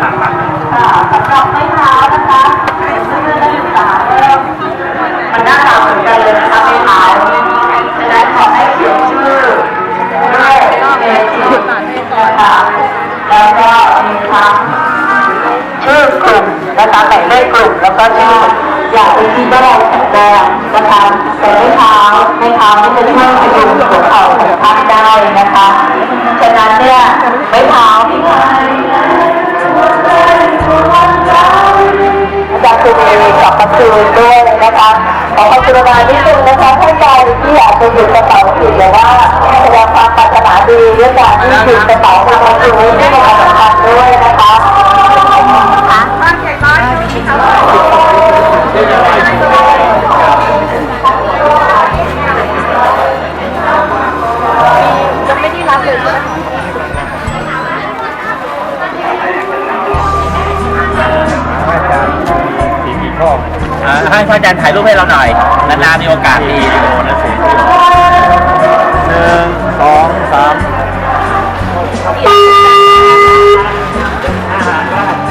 ค่ะสำหรับไม้เท้านะคะเพื่อนๆนักศึกษาเริ่มมันน้าตาเหมือนกันเลยนะคะไม้เท้าฉะนั้นขอให้เขียนชื่อด้วยเมจินะคะแล้วก็มีทั้งชื่อกลุ่มนะคะหมายเลขกลุ่มแล้วก็ชื่ออย่างอื่นที่ก็ได้แข็งแรงนะคะแต่ไม้เท้าไม้เท้านี่จะช่วยพยุงหัวเข่าของท่านได้นะคะฉะนั้นเนี่ยไม้เท้าที่ คุณมีกลับมาคืนด้วยนะคะขอความกรุณานิดนึงนะคะท่านใดที่อาจจะหยิบกระเป๋าผิดหรือว่าแสดงความปรารถนาดีด้วยการที่หยิบกระเป๋ามาคืนที่ประชาสัมพันธ์ด้วยนะคะ ให้พระอาจารย์ถ่ายรูปให้เราหน่อย นานๆมีโอกาสดีโอ้นะสิหนึ่งสองสาม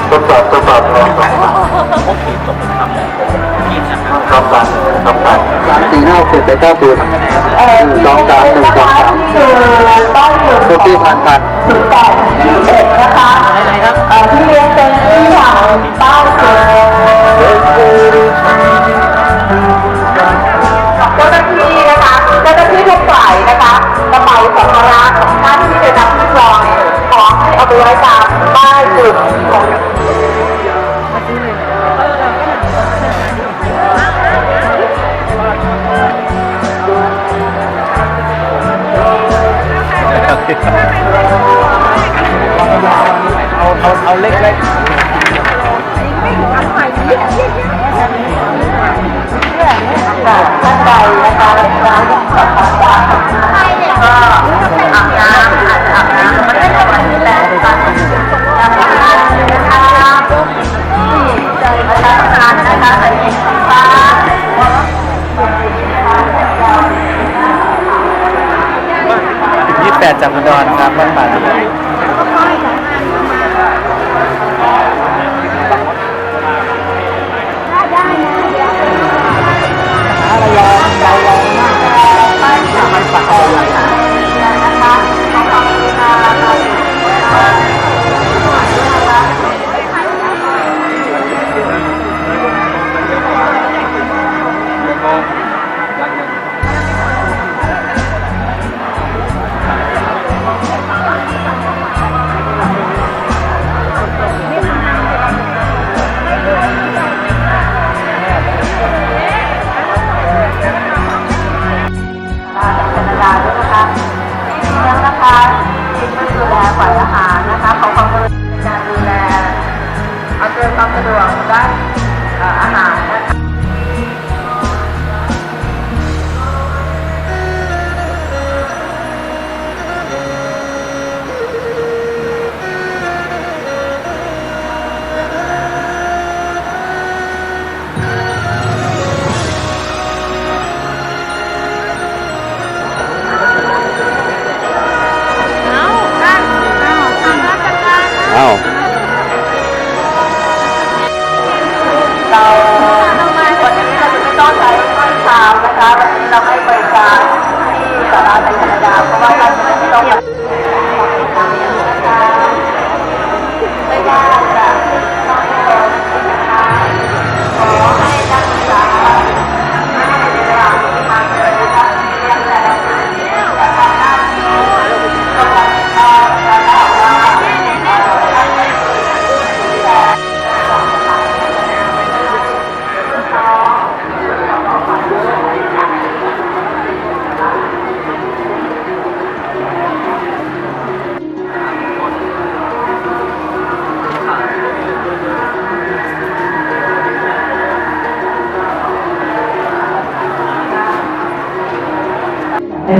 ทดสอบทดสอบลองสองโอเคตกเป็นคำเลยยินนะครับสองสามสองสามสี่ห้าหกเจ็ดแปดเก้าสิบเอ่อหนึ่งสองสามหนึ่งสองสามคือบ้านอยู่ทุกที่ผ่านผ่านถึงแปดยี่สิบเอ็ดนะคะที่เรียนเป็นที่อย่างบ้าเกิดเจ้าหน้ ที่นะคะเจ้าหน้าที่ทุกฝ่ายนะคะกระเป๋าสัมภาระของท่านที่จะนำขึ้นลอยขอให้เอาไปไว้ตามป้ายจุดของเอาเอาเอาเล็กเท่านใดนะคะร้านสัมภาระก็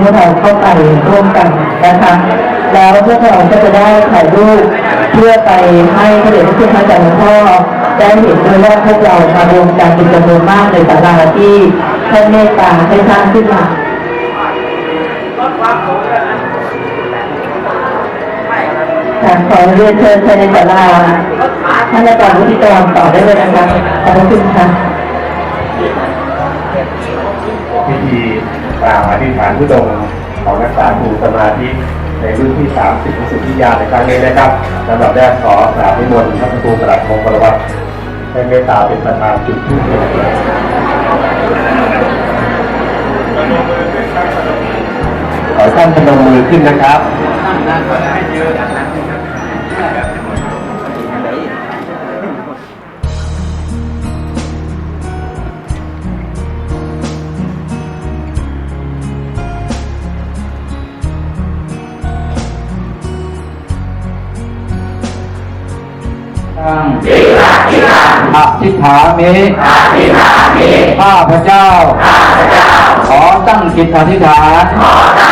พวกเราเข้าไปร่วมกันนะคะ แล้วพวกเราก็จะได้ถ่ายรูปเพื่อไปให้พระเดชพระคุณพระอาจารย์หลวงพ่อได้เห็นด้วยว่าพวกเรามารวมกันเป็นจำนวนมากในศาลาที่ท่านเมตตาให้สร้างขึ้นมาขอเรียนเชิญภายในศาลาท่านอาจารย์วุฒิกรต่อได้เลยนะคะขอบคุณค่ะพิธี กล่าวอธิษฐานผู้ดงของนักสาภูสมาธิในรุ่นที่ 30ของสุทธิยาในครั้งนี้นะครับลำดับแรกขอกราบนิมนต์พระครูประหลัดมงคลวัฒน์ให้เมตตาเป็นประธานจุดทูปเทียนขอให้ท่านพนมมือขึ้นนะครับ ตั้งอธิษฐามิข้าพระเจ้า ขอตั้งจิตอธิษฐาน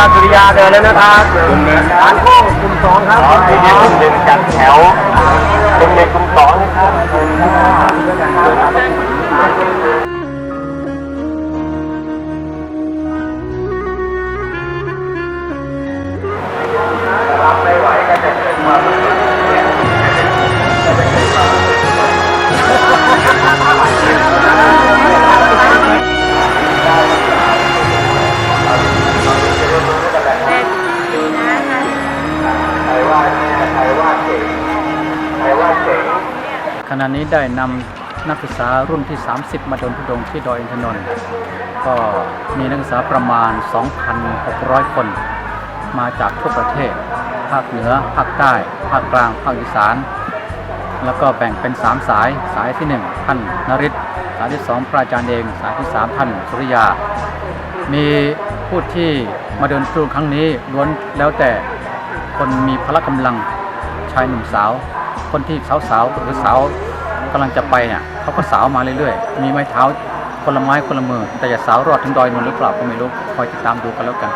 จารย์สุริยาเดินแล้วนะครับฐานข้องกลุ่มสองครับทีนี้กลุ่มหนึ่งจัดแถวกลุ่มหนึ่งกลุ่มสองนะครับ ขณะนี้ได้นำนักศึกษารุ่นที่ 30 มาเดินทุดงที่ดอยอินทนนท์ก็มีนักศึกษาประมาณ 2,600 คน มาจากทั่วประเทศ ภาคเหนือ ภาคใต้ ภาคกลาง ภาคอีสาน แล้วก็แบ่งเป็น 3 สาย สายที่ 1 ท่านนริศสายที่2พระอาจารย์เอง สายที่ 3 ท่านสุริยา มีผู้ที่มาเดินทุดงค์ครั้งนี้ล้วนแล้วแต่คนมีพละกำลังชายหนุ่มสาว คนที่สาวสาวๆหรือสาวกำลังจะไปเนี่ยเขาก็สาวมาเรื่อยๆ มีไม้เท้าคนละไม้คนละมือแต่จะสาวรอดถึงดอยนนหรือเปล่าก็ไม่รู้คอยติดตามดูกันแล้วกัน